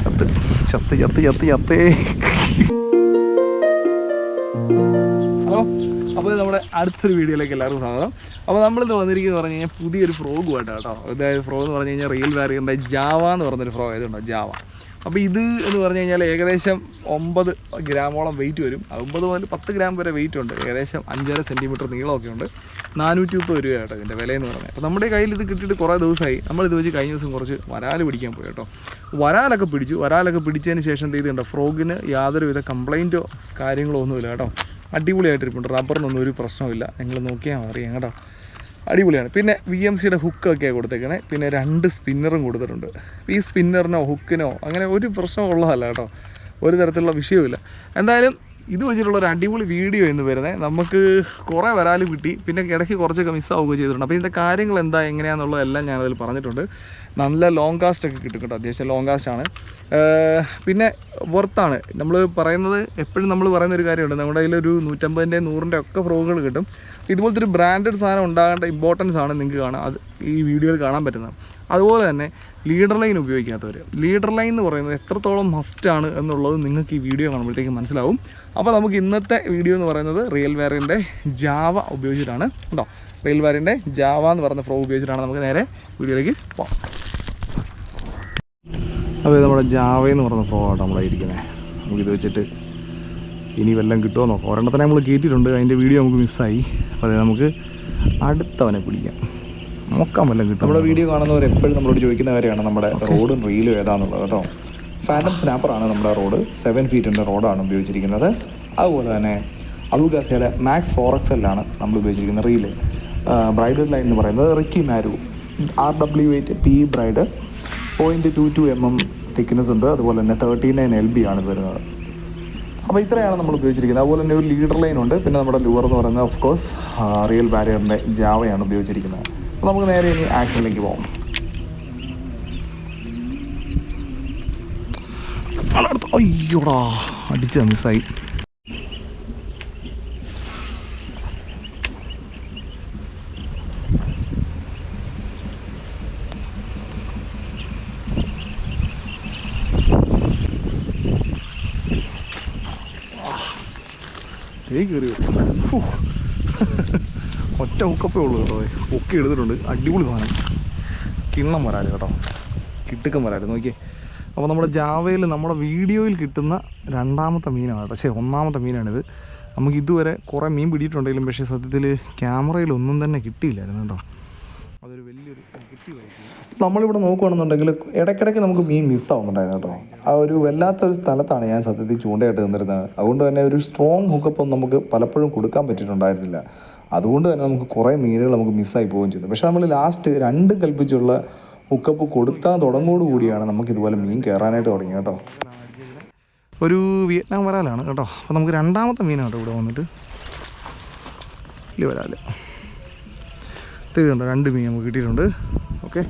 ചത്ത് ചത്ത് ചത്ത് ചത്ത് ഹലോ അപ്പോൾ നമ്മുടെ അടുത്തൊരു വീഡിയോയിലേക്ക് എല്ലാവർക്കും സ്വാഗതം. അപ്പോൾ നമ്മൾ നമ്മളിന്ന് വന്നിരിക്കുന്നത് പറഞ്ഞു കഴിഞ്ഞാൽ പുതിയൊരു ഫ്രോഗുമായിട്ട് കേട്ടോ. അതായത് ഫ്രോഗ് എന്ന് പറഞ്ഞു കഴിഞ്ഞാൽ റിയൽ വാരിയറിന്റെ ജാവ എന്ന് പറഞ്ഞൊരു ഫ്രോ ആയതുണ്ടോ ജാവ അപ്പോൾ ഇത് എന്ന് പറഞ്ഞു കഴിഞ്ഞാൽ ഏകദേശം ഒമ്പത് ഗ്രാമോളം വെയിറ്റ് വരും. ഒമ്പത് മുതൽ പത്ത് ഗ്രാം വരെ വെയിറ്റ് ഉണ്ട്. ഏകദേശം അഞ്ചര സെന്റിമീറ്റർ നീളമൊക്കെ ഉണ്ട്. നാനൂറ്റി മുപ്പത് രൂപ കേട്ടോ ഇതിന്റെ വിലയെന്ന് പറഞ്ഞാൽ. അപ്പോൾ നമ്മുടെ കയ്യിൽ ഇത് കിട്ടിയിട്ട് കുറേ ദിവസമായി. നമ്മൾ ഇത് വെച്ച് കഴിഞ്ഞ ദിവസം കുറച്ച് വരാൽ പിടിക്കാൻ പോയി കേട്ടോ. വരാലൊക്കെ പിടിച്ചു. വരാലൊക്കെ പിടിച്ചതിന് ശേഷം ചെയ്തിട്ടുണ്ട്? ഫ്രോഗിന് യാതൊരുവിധ കംപ്ലൈന്റോ കാര്യങ്ങളോ ഒന്നുമില്ല കേട്ടോ. അടിപൊളിയായിട്ടിരിപ്പുണ്ട്. റബ്ബറിനൊന്നും ഒരു പ്രശ്നമില്ല നിങ്ങൾ നോക്കിയാൽ അറിയാം കേട്ടോ. അടിപൊളിയാണ്. പിന്നെ വി എം സിയുടെ ഹുക്കൊക്കെയാണ് കൊടുത്തേക്കുന്നത് പിന്നെ രണ്ട് സ്പിന്നറും കൊടുത്തിട്ടുണ്ട്. ഈ സ്പിന്നറിനോ ഹുക്കിനോ അങ്ങനെ ഒരു പ്രശ്നം ഉള്ളതല്ല കേട്ടോ. ഒരു തരത്തിലുള്ള വിഷയവുമില്ല. എന്തായാലും ഇത് വെച്ചിട്ടുള്ള ഒരു അടിപൊളി വീഡിയോ എന്ന് വരുന്നത് നമുക്ക് കുറേ വരാൽ കിട്ടി. പിന്നെ ഇടയ്ക്ക് കുറച്ചൊക്കെ മിസ്സാവുകയും ചെയ്തിട്ടുണ്ട്. അപ്പോൾ ഇതിന്റെ കാര്യങ്ങൾ എന്താ എങ്ങനെയാണെന്നുള്ളതെല്ലാം ഞാനതിൽ പറഞ്ഞിട്ടുണ്ട്. നല്ല ലോങ് കാസ്റ്റ് ഒക്കെ കിട്ടും കേട്ടോ. അത്യാവശ്യം ലോങ് കാസ്റ്റാണ് പിന്നെ വർത്താണ് നമ്മൾ പറയുന്നത് എപ്പോഴും നമ്മൾ പറയുന്ന ഒരു കാര്യമുണ്ട്. നമ്മുടെ കയ്യിലൊരു നൂറ്റമ്പതിന്റെ നൂറിന്റെ ഒക്കെ ഫ്രോഗുകൾ കിട്ടും. ഇതുപോലത്തെ ഒരു ബ്രാൻഡഡ് സാധനം ഉണ്ടാകേണ്ട ഇമ്പോർട്ടൻസ് ആണ് നിങ്ങൾക്ക് കാണാൻ അത് ഈ വീഡിയോയിൽ കാണാൻ പറ്റുന്നത്. അതുപോലെ തന്നെ ലീഡർ ലൈൻ ഉപയോഗിക്കാത്തവർ ലീഡർ ലൈൻ എന്ന് പറയുന്നത് എത്രത്തോളം മസ്റ്റാണ് എന്നുള്ളത് നിങ്ങൾക്ക് ഈ വീഡിയോ കാണുമ്പോഴത്തേക്ക് മനസ്സിലാവും. അപ്പോൾ നമുക്ക് ഇന്നത്തെ വീഡിയോ എന്ന് പറയുന്നത് റിയൽ വേറിന്റെ ജാവ ഉപയോഗിച്ചിട്ടാണ് കേട്ടോ. റിയൽ വേറിന്റെ ജാവ എന്ന് പറയുന്ന ഫ്രോ ഉപയോഗിച്ചിട്ടാണ് നമുക്ക് നേരെ വീഡിയോയിലേക്ക് പോകാം. അപ്പോൾ നമ്മുടെ ജാവ എന്ന് പറയുന്ന ഫ്രോ ആട്ടോ ഇരിക്കുന്നത് നമുക്കിത് വെച്ചിട്ട് ഇനി വല്ലതും കിട്ടുമോ നോക്കാം. ഒരെണ്ണത്തിനെ നമ്മൾ കയറ്റിയിട്ടുണ്ട് അതിന്റെ വീഡിയോ നമുക്ക് മിസ്സായി അപ്പോൾ നമുക്ക് അടുത്തവനെ പിടിക്കാം. നോക്കാൻ വല്ലതും കിട്ടും നമ്മുടെ വീഡിയോ കാണുന്നവർ എപ്പോഴും നമ്മളോട് ചോദിക്കുന്ന കാര്യമാണ് നമ്മുടെ റോഡും റീലും ഏതാണെന്നുള്ളത് കേട്ടോ. ഫാന്റം സ്നാപ്പറാണ് നമ്മുടെ റോഡ്. സെവൻ ഫീറ്റിന്റെ റോഡാണ് ഉപയോഗിച്ചിരിക്കുന്നത്. അതുപോലെ തന്നെ അബുഗാസയുടെ മാക്സ് ഫോർ എക്സ് എല്ലാണ് നമ്മൾ ഉപയോഗിച്ചിരിക്കുന്ന റീൽ. ബ്രൈഡൽ ലൈൻ എന്ന് പറയുന്നത് Ricky മാരു R W eight P braid point two two M M thickness ഉണ്ട്. അതുപോലെ തന്നെ തേർട്ടി നയൻ എൽ ബി ആണ് വരുന്നത്. അപ്പോൾ ഇത്രയാണ് നമ്മൾ ഉപയോഗിച്ചിരിക്കുന്നത്. അതുപോലെ തന്നെ ഒരു ലീഡർ ലൈൻ ഉണ്ട്. പിന്നെ നമ്മുടെ ലൂവർ എന്ന് പറയുന്നത് ഓഫ് കോഴ്സ് റിയൽ ബാരിയറിന്റെ ജാവയാണ് ഉപയോഗിച്ചിരിക്കുന്നത്. അപ്പോൾ നമുക്ക് നേരെ ഇനി ആക്ഷനിലേക്ക് പോകാം അയ്യോടാ അടിച്ച മിസ്സായി തേ കയറി വരും. ഫു. മുക്കപ്പേ ഉള്ളൂ കേട്ടോ. ഒക്കെ എടുത്തിട്ടുണ്ട് അടിപൊളി സാധനം. കിണ്ണം വരാൽ കേട്ടോ. കിട്ടുക്കം വരാൽ. നോക്കിയേ. അപ്പോൾ നമ്മുടെ ജാവയിൽ നമ്മുടെ വീഡിയോയിൽ കിട്ടുന്ന രണ്ടാമത്തെ മീനാണ് പക്ഷേ ഒന്നാമത്തെ മീനാണിത്. നമുക്ക് ഇതുവരെ കുറേ മീൻ പിടിയിട്ടുണ്ടെങ്കിലും പക്ഷേ സത്യത്തിൽ ക്യാമറയിൽ ഒന്നും തന്നെ കിട്ടിയില്ലായിരുന്നു കേട്ടോ. അതൊരു വലിയൊരു നെഗറ്റീവായിട്ട് നമ്മളിവിടെ നോക്കുകയാണെന്നുണ്ടെങ്കിൽ ഇടയ്ക്കിടയ്ക്ക് നമുക്ക് മീൻ മിസ്സാവുന്നുണ്ടായിരുന്നു കേട്ടോ. ആ ഒരു വല്ലാത്ത ഒരു സ്ഥലത്താണ് ഞാൻ സത്യത്തിൽ ചൂണ്ടയായിട്ട് നിന്നിരുന്നത്. അതുകൊണ്ട് തന്നെ ഒരു സ്ട്രോങ് ഹുക്കപ്പ് നമുക്ക് പലപ്പോഴും കൊടുക്കാൻ പറ്റിയിട്ടുണ്ടായിരുന്നില്ല. അതുകൊണ്ട് തന്നെ നമുക്ക് കുറേ മീനുകൾ നമുക്ക് മിസ്സായി പോവുകയും ചെയ്തു. പക്ഷേ നമ്മൾ ലാസ്റ്റ് രണ്ട് കൽപ്പിച്ചുള്ള ഹുക്കപ്പ് കൊടുത്താൽ തുടങ്ങോടുകൂടിയാണ് നമുക്ക് ഇതുപോലെ മീൻ കയറാനായിട്ട് തുടങ്ങി കേട്ടോ. ഒരു വിയറ്റ്നാം വരാലാണ് കേട്ടോ. അപ്പോൾ നമുക്ക് രണ്ടാമത്തെ മീനാണ് ഇവിടെ വന്നിട്ട്. വലിയ വരാൽ ഇതുണ്ട് രണ്ട് മീൻ നമുക്ക് കിട്ടിയിട്ടുണ്ട്. ഓക്കെ.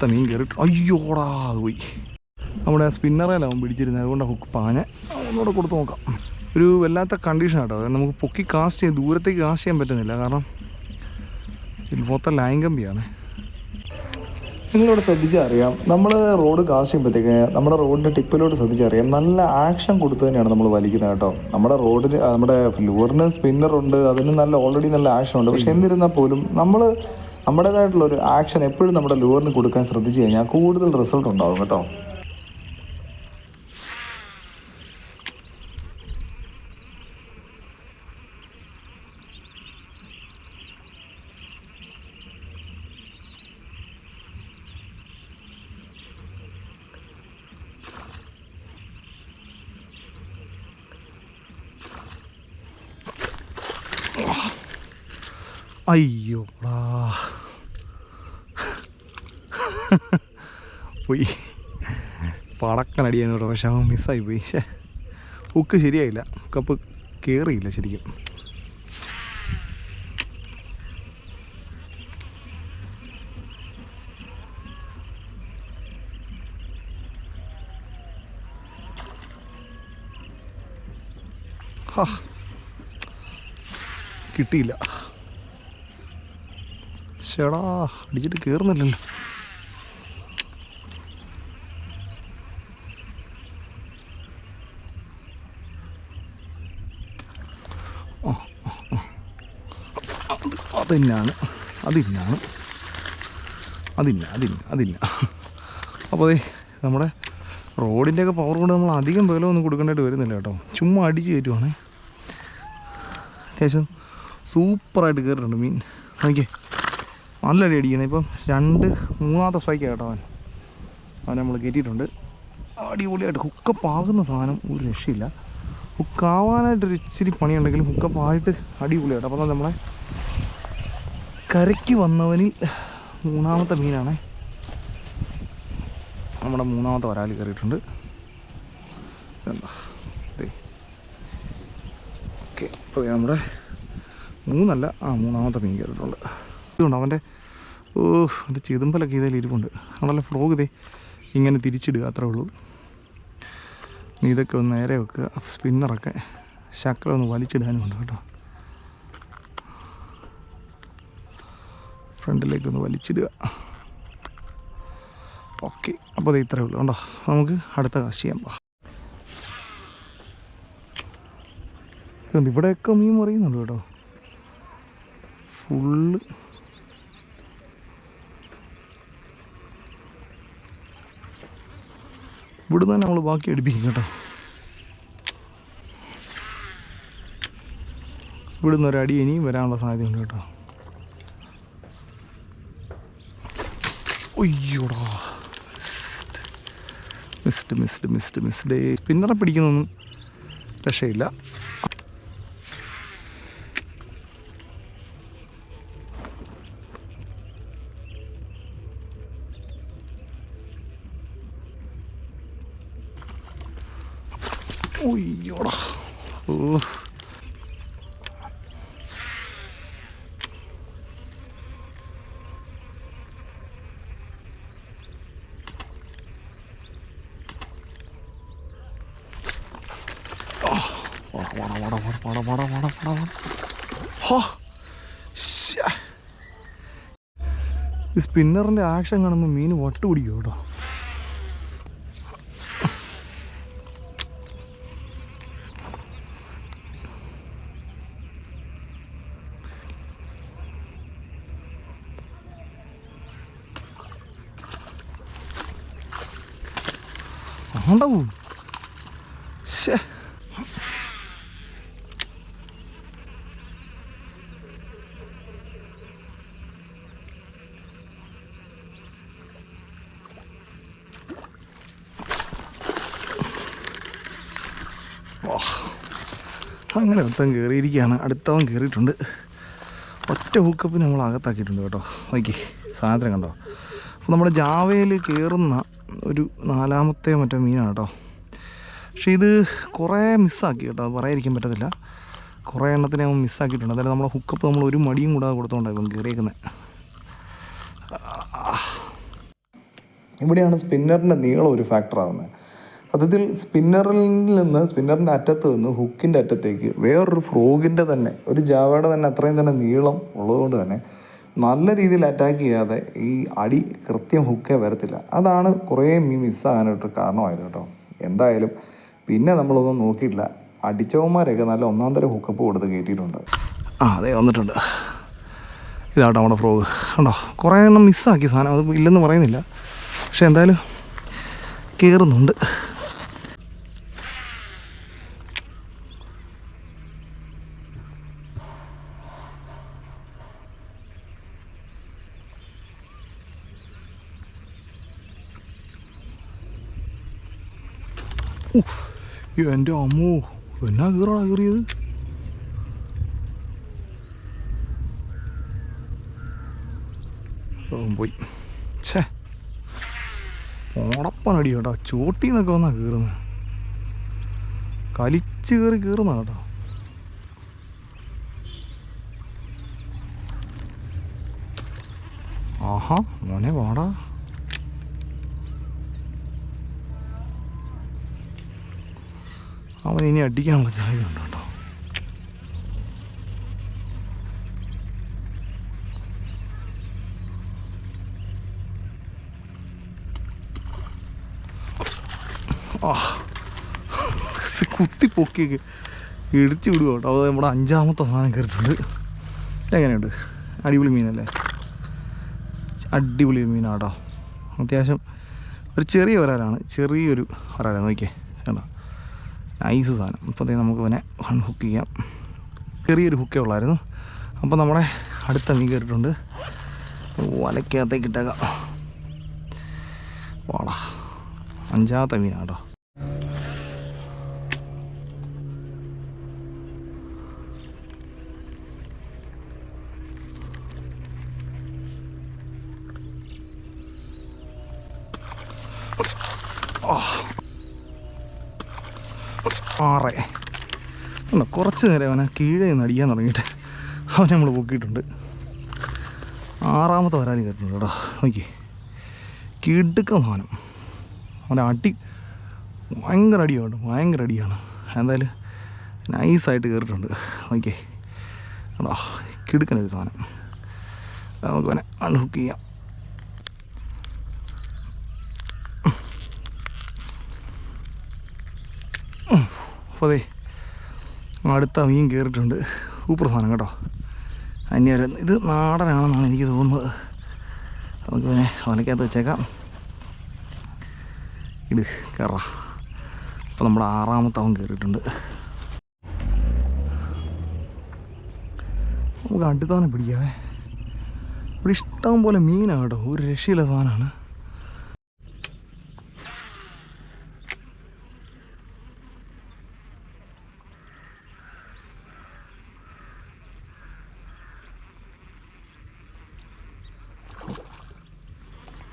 അടുത്ത മീൻ കയറിട്ട് അയ്യോടാ അത് പോയി. നമ്മുടെ സ്പിന്നറേലാവും പിടിച്ചിരുന്നത്? അതുകൊണ്ട് ഹുക്ക് പാഞ്ഞ്. ഒന്നുകൂടെ കൊടുത്ത് നോക്കാം. ഒരു വല്ലാത്ത കണ്ടീഷൻ കേട്ടോ അതായത് നമുക്ക് പൊക്കി കാസ്റ്റ് ചെയ്യാൻ ദൂരത്തേക്ക് കാസ്റ്റ് ചെയ്യാൻ പറ്റുന്നില്ല. കാരണം ഇതിൽ മൊത്തം ലൈൻ കമ്പിയാണ്. നിങ്ങളിവിടെ ശ്രദ്ധിച്ചാൽ അറിയാം നമ്മൾ റോഡ് കാസ്റ്റ് ചെയ്യുമ്പോഴത്തേക്ക് നമ്മുടെ റോഡിന്റെ ടിപ്പിലോട്ട് ശ്രദ്ധിച്ചറിയാം. നല്ല ആക്ഷൻ കൊടുത്തു തന്നെയാണ് നമ്മൾ വലിക്കുന്നത് കേട്ടോ. നമ്മുടെ റോഡിൽ നമ്മുടെ ലൂറിന് സ്പിന്നറുണ്ട് അതിന് നല്ല ഓൾറെഡി നല്ല ആക്ഷൻ ഉണ്ട്. പക്ഷെ എന്നിരുന്നാൽ പോലും നമ്മൾ നമ്മുടേതായിട്ടുള്ള ഒരു ആക്ഷൻ എപ്പോഴും നമ്മുടെ ലൂറിന് കൊടുക്കാൻ ശ്രദ്ധിച്ചു കഴിഞ്ഞാൽ കൂടുതൽ റിസൾട്ട് ഉണ്ടാവും കേട്ടോ. അയ്യോ. പോയി. പടക്കനടിയായിരുന്നു കേട്ടോ പക്ഷെ അവൻ മിസ്സായി പോയി. പക്ഷേ ഉക്ക് ശരിയായില്ല. കപ്പ് കയറിയില്ല ശരിക്കും. കിട്ടിയില്ല. ചേടാ അടിച്ചിട്ട് കയറുന്നില്ലല്ലോ ആ, ആ, ആ. അത് അതിന്നാണ് അതിന്നാണ് അതില്ല അതില്ല അതില്ല അപ്പോൾ അതെ നമ്മുടെ റോഡിന്റെയൊക്കെ പവർ കൊണ്ട് നമ്മൾ അധികം ബലമൊന്നും കൊടുക്കേണ്ടതായിട്ട് വരുന്നില്ല കേട്ടോ. ചുമ്മാ അടിച്ച് കയറ്റുവാണേ. അത്യാവശ്യം സൂപ്പറായിട്ട് കയറിയിട്ടുണ്ട് മീൻ. നോക്കിയേ. നല്ല അടി അടിക്കുന്നത് ഇപ്പം രണ്ട് മൂന്നാമത്തെ സ്ട്രൈക്കാണ് കേട്ടോ അവൻ. അവൻ നമ്മൾ കയറ്റിയിട്ടുണ്ട്. അടിപൊളിയായിട്ട് ഹുക്കപ്പ് ആകുന്ന സാധനം ഒരു രക്ഷയില്ല. ഹുക്കാവാനായിട്ടൊരു ഇച്ചിരി പണിയുണ്ടെങ്കിലും ഹുക്കപ്പ് ആയിട്ട് അടിപൊളിയായിട്ട്. അപ്പോൾ നമ്മളെ കരയ്ക്ക് വന്നവനിൽ മൂന്നാമത്തെ മീനാണേ. നമ്മുടെ മൂന്നാമത്തെ വരാൽ കയറിയിട്ടുണ്ട്. എന്താ ഓക്കെ നമ്മുടെ മൂന്നല്ല ആ മൂന്നാമത്തെ മീൻ കയറിയിട്ടുണ്ട്. ഇതുകൊണ്ട് അവന്റെ ഓ അവന്റെ ചെതുമ്പലൊക്കെ ഇതിൽ ഇരിപ്പുണ്ട്. നമ്മളെ ഫ്ലോഗ് ഇതേ ഇങ്ങനെ തിരിച്ചിടുക അത്രേ ഉള്ളൂ. ഇതൊക്കെ ഒന്ന് നേരെ വെക്കുക. സ്പിന്നറൊക്കെ ശക്കല ഒന്ന് വലിച്ചിടാനും ഉണ്ട് കേട്ടോ. ഫ്രണ്ടിലേക്ക് ഒന്ന് വലിച്ചിടുക. ഓക്കെ അപ്പോൾ അത് ഇത്രയേ ഉള്ളൂ ഉണ്ടോ നമുക്ക് അടുത്ത കാശ് ചെയ്യാം. ഇവിടെയൊക്കെ മീൻ മറിയുന്നുണ്ട് കേട്ടോ. ഫുള്ള്. ഇവിടുന്ന് തന്നെ നമ്മൾ ബാക്കി അടുപ്പിക്കും കേട്ടോ. ഇവിടുന്ന് ഒരടി ഇനിയും വരാനുള്ള സാധ്യതയുണ്ട് കേട്ടോ. ഒയ്യോടാ മിസ്ഡ് മിസ്ഡ് മിസ്ഡ് മിസ്ഡ് സ്പിന്നറെ പിടിക്കുന്നൊന്നും രക്ഷയില്ല. പോണം പോണം പോണം പോണം പോണം പോണം ഹോ ഈ സ്പിന്നറിന്റെ ആക്ഷൻ കാണുമ്പോൾ മീൻ വട്ട് പിടിക്കും കേട്ടോ. ഉണ്ടാവും ശേ അങ്ങനെ ഒരുത്തൻ കയറിയിരിക്കുകയാണ് അടുത്തവൻ കയറിയിട്ടുണ്ട് ഒറ്റ ഹൂക്കപ്പിന് നമ്മൾ അകത്താക്കിയിട്ടുണ്ട് കേട്ടോ. നോക്കി സാധനം കണ്ടോ? അപ്പോൾ നമ്മുടെ ജാവയിൽ കയറുന്ന ഒരു നാലാമത്തെ മറ്റേ മീനാണ് കേട്ടോ. പക്ഷേ ഇത് കുറേ മിസ്സാക്കി കേട്ടോ. പറയാതിരിക്കാൻ പറ്റത്തില്ല. കുറേ എണ്ണത്തിനെ അവൻ മിസ്സാക്കിയിട്ടുണ്ട് അതായത് നമ്മളെ ഹുക്കപ്പ് നമ്മൾ ഒരു മടിയും കൂടാതെ കൊടുത്തോണ്ടാണ് ഇപ്പം കയറിയേക്കുന്നത് ഇവിടെയാണ് സ്പിന്നറിന്റെ നീളം ഒരു ഫാക്ടർ ആകുന്നത് സത്യത്തിൽ സ്പിന്നറിൽ നിന്ന് സ്പിന്നറിന്റെ അറ്റത്ത് നിന്ന് ഹുക്കിന്റെ അറ്റത്തേക്ക് വേറൊരു ഫ്രോഗിന്റെ തന്നെ ഒരു ജാവയുടെ തന്നെ അത്രയും തന്നെ നീളം ഉള്ളതുകൊണ്ട് തന്നെ നല്ല രീതിയിൽ അറ്റാക്ക് ചെയ്യാതെ ഈ അടി കൃത്യം ഹുക്കേ വരത്തില്ല. അതാണ് കുറേ മീൻ മിസ്സാകാനായിട്ട് കാരണമായത് കേട്ടോ. എന്തായാലും പിന്നെ നമ്മളൊന്നും നോക്കിയിട്ടില്ല. അടിച്ചവന്മാരൊക്കെ നല്ല ഒന്നാം തരം ഹുക്കപ്പ് കൊടുത്ത് കയറ്റിയിട്ടുണ്ട്. ആ അതെ വന്നിട്ടുണ്ട്. ഇതാട്ടോ നമ്മുടെ ഫ്രോഗ്. കണ്ടോ? കുറേ എണ്ണം മിസ്സാക്കി സാധനം. അത് ഇല്ലെന്ന് പറയുന്നില്ല. പക്ഷെ എന്തായാലും കയറുന്നുണ്ട് എന്റെ അമ്മോ എന്നാ കീറാ കീറിയത്? പോയി. ഛേ. ഓടപ്പനടി കേട്ടോ. ചോട്ടിന്നൊക്കെ വന്നാ കീറുന്നത് കലിച്ച് കയറി കീറുന്ന കേട്ടോ. ആഹാ മോനെ വാടാ. അവൻ ഇനി അടിക്കാനുള്ള സാധ്യതയുണ്ട് കേട്ടോ ആ. സ് കുത്തി പൊക്കിയൊക്കെ ഇടിച്ചു വിടുക കേട്ടോ. അത് നമ്മുടെ അഞ്ചാമത്തെ സാധനം കയറിയിട്ടുണ്ട്. എങ്ങനെയുണ്ട്? അടിപൊളി മീനല്ലേ? അടിപൊളി മീനാട്ടോ അത്യാവശ്യം ഒരു ചെറിയ ഒരാളാണ്. ചെറിയൊരു ഒരാളെ. നോക്കിയേ. നൈസ് സാധനം. അപ്പോൾ അതേ നമുക്ക് ഇവനെ ഹുക്ക് ചെയ്യാം. ചെറിയൊരു ഹുക്കേ ഉള്ളായിരുന്നു. അപ്പോൾ നമ്മുടെ അടുത്ത മീൻ കയറിയിട്ടുണ്ട് വലക്കകത്തേക്ക് ഇട്ടേക്കാം. വാടാ. അഞ്ചാമത്തെ മീനാട്ടോ ആറ്. അല്ല കുറച്ച് നേരം അവനെ കീഴേ നിന്ന് അടിക്കാൻ തുടങ്ങിയിട്ട് അവനെ നമ്മൾ പൊക്കിയിട്ടുണ്ട്. ആറാമത്തെ വരാനും കയറ്റുന്നത് കേട്ടോ. നോക്കി കിടുക്ക സാധനം അവന്റെ അടി ഭയങ്കര അടിയാണ് ഭയങ്കര അടിയാണ്. എന്തായാലും നൈസായിട്ട് കയറിയിട്ടുണ്ട്. നോക്കിയേ. കേട്ടോ കിടുക്കനൊരു സാധനം. നമുക്ക് അവനെ അൺഹുക്ക് ചെയ്യാം. അപ്പോൾ അടുത്ത മീൻ കയറിയിട്ടുണ്ട്. സൂപ്പർ സാധനം കേട്ടോ. അന്യാരം ഇത് നാടനാണെന്നാണ് എനിക്ക് തോന്നുന്നത്. നമുക്ക് പിന്നെ അവനക്കകത്ത് വെച്ചേക്കാം. ഇട് കയറ അപ്പോൾ നമ്മുടെ ആറാമത്തെ കയറിയിട്ടുണ്ട്. നമുക്ക് അടുത്തവനെ പിടിക്കാവേ ഇവിടെ ഇഷ്ടം പോലെ മീനാണ് കേട്ടോ. ഒരു രക്ഷയില്ല സാധനമാണ്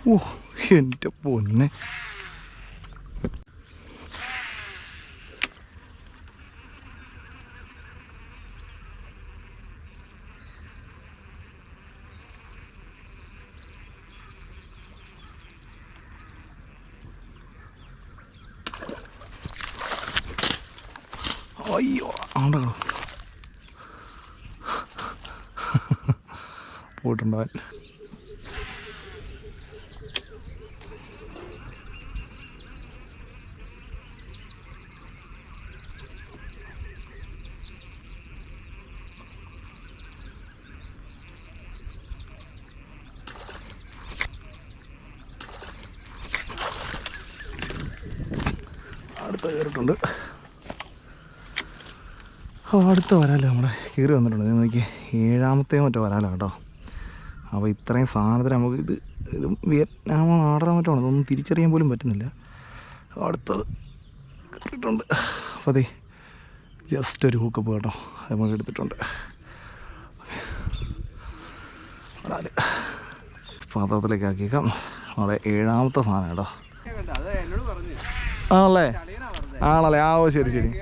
ഓ എന്റെ പൊന്നെ അയ്യോ ആണ്ടോ പോയിട്ടുണ്ടാവാൻ അടുത്ത കയറിയിട്ടുണ്ട്. അടുത്ത വരാല നമ്മുടെ കയറി വന്നിട്ടുണ്ട്. ഇത് നോക്കി ഏഴാമത്തെ മറ്റോ വരാല കേട്ടോ. അപ്പോൾ ഇത്രയും സാധനത്തിന് നമുക്ക് ഇത് ഇത് വിയറ്റ്നാമോ നാടനോ മറ്റോ ആണ്? ഇതൊന്നും തിരിച്ചറിയാൻ പോലും പറ്റുന്നില്ല. അടുത്തത് കയറിയിട്ടുണ്ട്. അപ്പോൾ അതെ ജസ്റ്റ് ഒരു ഹൂക്കപ്പ് കേട്ടോ. അത് നമുക്ക് എടുത്തിട്ടുണ്ട്. പാത്രത്തിലേക്ക് ആക്കിയേക്കാം. നമ്മളെ ഏഴാമത്തെ സാധനം കേട്ടോ. ആണല്ലേ? ആണല്ലേ? ആ ഓ ശരി ശരി.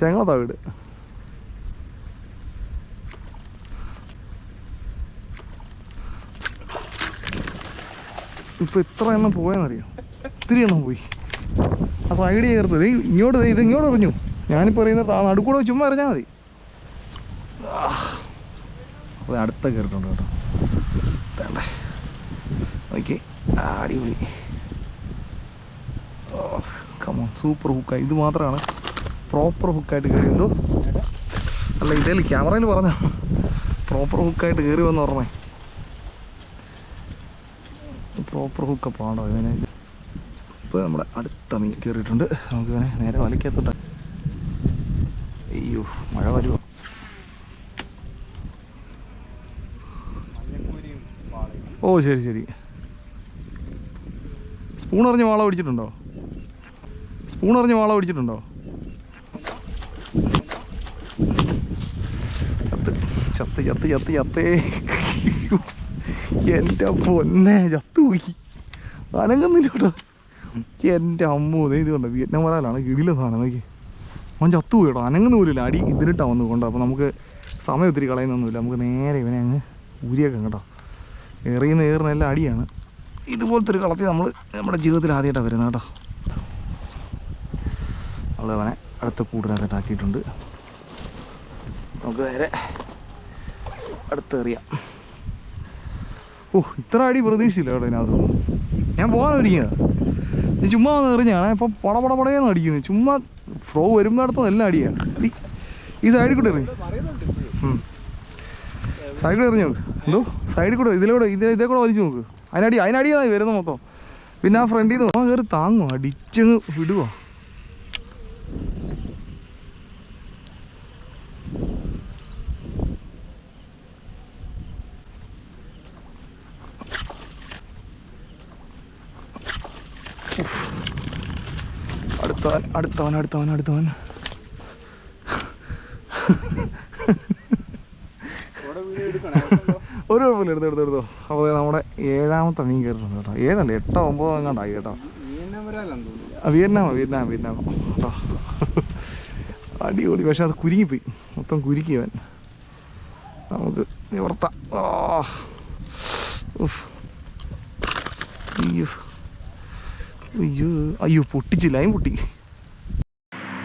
ചെങ്ങളത്താ വീട്. ഇപ്പൊ ഇത്ര എണ്ണം പോയെന്നറിയോ? ഇത്തിരി എണ്ണം പോയി. ആ സൈഡ് ചേർത്ത് ഇങ്ങോട്ട് ഇത് ഇങ്ങോട്ട് എറിഞ്ഞു. ഞാനിപ്പോൾ അറിയുന്നത് ആ നടുക്കൂടെ ചുമ്മാ എറിഞ്ഞാൽ മതി. അത് അടുത്ത കയറിട്ടുണ്ട് കേട്ടോ. ഓക്കെ അടിപൊളി. കമോൺ സൂപ്പർ ഹുക്കായി ഇത് മാത്രമാണ് പ്രോപ്പർ ഹുക്കായിട്ട് കയറി വന്നു അല്ല ഇതേ ക്യാമറയിൽ പറഞ്ഞ പ്രോപ്പർ ഹുക്കായിട്ട് കയറി വന്ന് പറഞ്ഞേ പ്രോപ്പർ ഹുക്ക് ആണോ ഇതിനെ ഇപ്പോൾ നമ്മുടെ അടുത്ത മീൻ കയറിയിട്ടുണ്ട് നമുക്ക് ഇവനെ നേരെ വലക്കത്തോട്ട് അയ്യോ മഴ വരുമോ ഓ ശരി ശരി. സ്പൂൺ എറിഞ്ഞ് വാള പിടിച്ചിട്ടുണ്ടോ? സ്പൂൺ എറിഞ്ഞ് വാള പിടിച്ചിട്ടുണ്ടോ? ചത്ത് ചത്ത് ചത്ത് ചത്ത് ചത്തേ. എന്റെ പൊന്നെ ചത്തുപോയി അനങ്ങുന്നില്ല കേട്ടോ. എന്റെ അമ്മോ ഇത് കണ്ടോ വിയറ്റ്നാം വരാലാണ് കിടില സാധനം നോക്കി അവൻ ചത്തുപോയി കേട്ടോ അനങ്ങുന്ന പോലില്ല അടി ഇതിലിട്ടാ വന്നു കൊണ്ട് അപ്പോൾ നമുക്ക് സമയം ഒത്തിരി കളയുന്നൊന്നുമില്ല. നമുക്ക് നേരെ ഇവനെ അങ്ങ് ഊരിയേക്കാം കേട്ടോ. എറിയുന്ന ഏറുന്ന എല്ലാം അടിയാണ്. ഇതുപോലത്തെ ഒരു കളത്തിൽ നമ്മൾ നമ്മുടെ ജീവിതത്തിൽ ആദ്യമായിട്ടാണ് വരുന്നത് കേട്ടോ. നമ്മൾ അവനെ അടുത്ത കൂടിനകത്ത് ആക്കിയിട്ടുണ്ട്. നമുക്ക് നേരെ അടുത്തെറിയാം. ഓ ഇത്ര അടി പ്രതീക്ഷിച്ചില്ല കേട്ടോ ഇതിനകത്ത്. ഞാൻ പോകാൻ ഒരുങ്ങിയത് നീ ചുമ്മാ വന്ന് എറിഞ്ഞാണ് ഇപ്പം പട പട പടയെന്ന് അടിക്കുന്നത് ചുമ്മാ ഫ്രോ വരുമ്പോഴത്തും എല്ലാം അടിയാണ് അടി. ഈ സൈഡിൽ കൂടെ എറിഞ്ഞു. സൈഡിൽ എറിഞ്ഞു നോക്ക്. എന്തോ? സൈഡിൽ കൂടെ ഇതിലൂടെ ഇതിലെ ഇതേ കൂടെ വലിച്ചു നോക്ക്. അതിനടി അതിനടിയാണ് വരുന്നത് മൊത്തം. പിന്നെ ആ ഫ്രണ്ടിൽ നിന്ന് കയറി താങ്ങും. അടിച്ചങ്ങ് വിടുക അടുത്തവൻ അടുത്തവൻ അടുത്തവൻ അടുത്തവൻ. ഒരു കുഴപ്പമില്ല. എടുത്തോ എടുത്തോ എടുത്തു. അപ്പോൾ നമ്മുടെ ഏഴാമത്തെ മീൻ കയറിയിട്ടുണ്ട് കേട്ടോ. ഏഴല്ല എട്ടോ ഒമ്പതോ എങ്ങാണ്ടായി കേട്ടോ. വിയറ്റ്നാമോ? വിയറ്റ്നാം വിയറ്റ്നാമോ. കേട്ടോ. അടിപൊളി. പക്ഷെ അത് കുരുങ്ങിപ്പോയി. മൊത്തം കുരുക്കിയവൻ നമുക്ക് നിവർത്താം. അയ്യോ. അയ്യോ. പൊട്ടിച്ചില്ല ലൈൻ പൊട്ടി.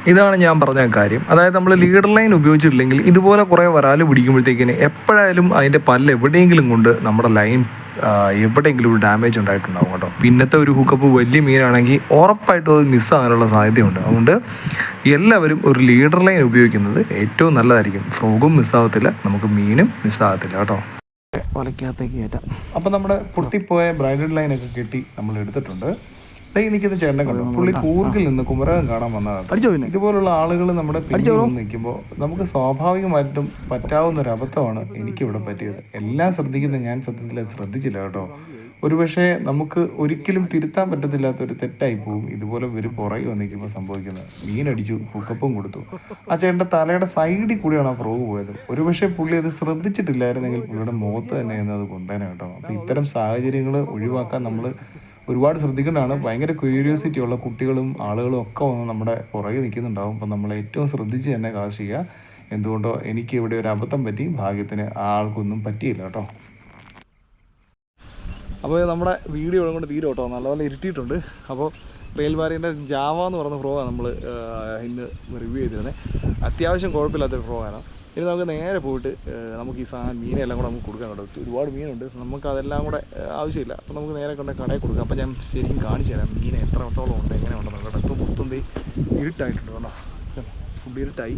ഇതാണ് ഞാൻ പറഞ്ഞ കാര്യം. അതായത് നമ്മൾ ലീഡർ ലൈൻ ഉപയോഗിച്ചിട്ടില്ലെങ്കിൽ ഇതുപോലെ കുറേ വരാൽ പിടിക്കുമ്പോഴത്തേക്കിന് എപ്പോഴായാലും അതിന്റെ പല്ല് എവിടെയെങ്കിലും കൊണ്ട് നമ്മുടെ ലൈൻ എവിടെയെങ്കിലും ഒരു ഡാമേജ് ഉണ്ടായിട്ടുണ്ടാവും കേട്ടോ. പിന്നത്തെ ഒരു ഹുക്കപ്പ് വലിയ മീനാണെങ്കിൽ ഉറപ്പായിട്ടും അത് മിസ്സാകാനുള്ള സാധ്യതയുണ്ട്. അതുകൊണ്ട് എല്ലാവരും ഒരു ലീഡർ ലൈൻ ഉപയോഗിക്കുന്നത് ഏറ്റവും നല്ലതായിരിക്കും. ഫ്രോഗും മിസ്സാകത്തില്ല നമുക്ക് മീനും മിസ്സാകത്തില്ല കേട്ടോ. വലയ്ക്കകത്തേക്ക് കയറ്റാം. അപ്പം നമ്മുടെ പൊട്ടിപ്പോയ ബ്രൈഡൽ ലൈനൊക്കെ കെട്ടി നമ്മൾ എടുത്തിട്ടുണ്ട് ഈ നിൽക്കുന്ന ചേട്ടനെ കണ്ടു. പുള്ളി കൂർഗിൽ നിന്ന് കുമരകം കാണാൻ വന്നതാണ് ഇതുപോലുള്ള ആളുകൾ നമ്മുടെ നിൽക്കുമ്പോൾ നമുക്ക് സ്വാഭാവികമായിട്ടും പറ്റാവുന്ന ഒരു അബദ്ധമാണ് എനിക്കിവിടെ പറ്റിയത്. എല്ലാം ശ്രദ്ധിക്കുന്ന ഞാൻ സത്യത്തിൽ ശ്രദ്ധിച്ചില്ല കേട്ടോ. ഒരുപക്ഷെ നമുക്ക് ഒരിക്കലും തിരുത്താൻ പറ്റത്തില്ലാത്ത ഒരു തെറ്റായി പോവും. ഇതുപോലെ ഇവർ പുറകെ വന്നിരിക്കുമ്പോൾ സംഭവിക്കുന്നത്. മീനടിച്ചു ഹുക്കപ്പും കൊടുത്തു. ആ ചേട്ടന്റെ തലയുടെ സൈഡിൽ കൂടിയാണ് ആ ഫ്രോഗ് പോയത്. ഒരുപക്ഷെ പുള്ളി അത് ശ്രദ്ധിച്ചിട്ടില്ലായിരുന്നെങ്കിൽ പുള്ളിയുടെ മുഖത്ത് തന്നെ അത് കൊണ്ടുതന്നെ കേട്ടോ. അപ്പം ഇത്തരം സാഹചര്യങ്ങൾ ഒഴിവാക്കാൻ നമ്മൾ ഒരുപാട് ശ്രദ്ധിക്കേണ്ടതാണ്. ഭയങ്കര ക്യൂരിയോസിറ്റി ഉള്ള കുട്ടികളും ആളുകളും ഒക്കെ വന്ന് നമ്മുടെ പുറകെ നിൽക്കുന്നുണ്ടാവും. അപ്പം നമ്മൾ ഏറ്റവും ശ്രദ്ധിച്ച് തന്നെ കാശ് ചെയ്യുക. എന്തുകൊണ്ടോ എനിക്ക് ഇവിടെ ഒരു അബദ്ധം പറ്റി. ഭാഗ്യത്തിന് ആൾക്കൊന്നും പറ്റിയില്ല കേട്ടോ. അപ്പോൾ നമ്മുടെ വീഡിയോ കൊണ്ട് തീരും കേട്ടോ. നല്ലപോലെ ഇരുട്ടിയിട്ടുണ്ട്. അപ്പോൾ റെയിൽവാരിന്റെ ജാവ എന്ന് പറയുന്ന ഫ്രോ ആണ് നമ്മൾ ഇന്ന് റിവ്യൂ ചെയ്തിരുന്നത്. അത്യാവശ്യം കുഴപ്പമില്ലാത്തൊരു ആണ്. ഇനി നമുക്ക് നേരെ പോയിട്ട് നമുക്ക് ഈ സാധനം മീനെല്ലാം കൂടെ നമുക്ക് കൊടുക്കാൻ കേട്ടോ ഒരുപാട് മീനുണ്ട്. നമുക്ക് അതെല്ലാം കൂടെ ആവശ്യമില്ല. അപ്പോൾ നമുക്ക് നേരെ കൊണ്ട് കടയിൽ കൊടുക്കാം. അപ്പോൾ ഞാൻ ശരിക്കും കാണിച്ചു തരാം മീൻ എത്രത്തോളം ഉണ്ട് എങ്ങനെ ഉണ്ടെന്ന് കേട്ടോ ഇപ്പോൾ മൊത്തം ഇരുട്ടായിട്ടുണ്ട് കേട്ടോ ഫുഡ് ഇരുട്ടായി.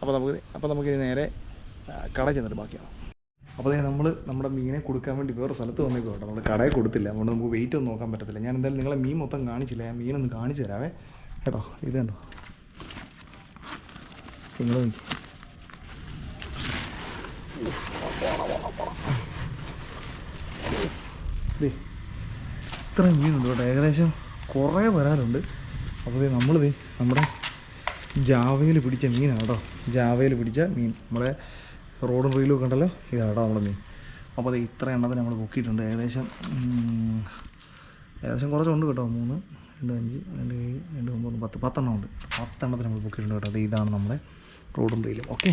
അപ്പോൾ നമുക്ക് അപ്പോൾ നമുക്ക് നേരെ കട ചെന്നിട്ട് ബാക്കിയാണ് അപ്പോൾ അതായത് നമ്മൾ നമ്മുടെ മീനെ കൊടുക്കാൻ വേണ്ടി വേറെ സ്ഥലത്ത് വന്നേക്കും കേട്ടോ. നമ്മൾ കടയിൽ കൊടുത്തില്ല. അതുകൊണ്ട് നമുക്ക് വെയിറ്റ് ഒന്നും നോക്കാൻ പറ്റത്തില്ല. ഞാൻ എന്തായാലും നിങ്ങളെ മീൻ മൊത്തം കാണിച്ചില്ല. ഞാൻ മീനൊന്ന് കാണിച്ചു തരാവേ. കേട്ടോ ഇത് നിങ്ങൾ നോക്കി. ദേ ഇത്ര മീനുണ്ട് കേട്ടോ. ഏകദേശം കുറേ വരാനുണ്ട്. അപ്പോൾ നമ്മളിത് നമ്മുടെ ജാവയിൽ പിടിച്ച മീനാണ് കേട്ടോ. ജാവയിൽ പിടിച്ച മീൻ. നമ്മുടെ റോഡും റീലും ഉണ്ടല്ലോ ഇതാണ് കേട്ടോ നമ്മുടെ മീൻ. അപ്പോൾ അത് ഇത്ര എണ്ണത്തിന് നമ്മൾ പൊക്കിയിട്ടുണ്ട് ഏകദേശം ഏകദേശം കുറച്ചുണ്ട് കേട്ടോ. മൂന്ന് രണ്ട് അഞ്ച് രണ്ട് ഏഴ് രണ്ട് ഒമ്പത് പത്ത് പത്തെണ്ണം ഉണ്ട്. പത്തെണ്ണത്തിന് നമ്മൾ പൊക്കിയിട്ടുണ്ട് കേട്ടോ. അത് ഇതാണ് നമ്മുടെ റോഡും റീലും. ഓക്കെ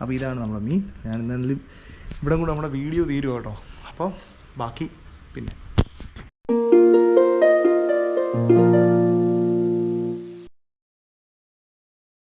അപ്പോൾ ഇതാണ് നമ്മുടെ മീൻ. ഞാൻ എന്തായാലും ഇവിടെ കൂടെ നമ്മുടെ വീഡിയോ തീരും അപ്പോൾ ബാക്കി പിന്നെ.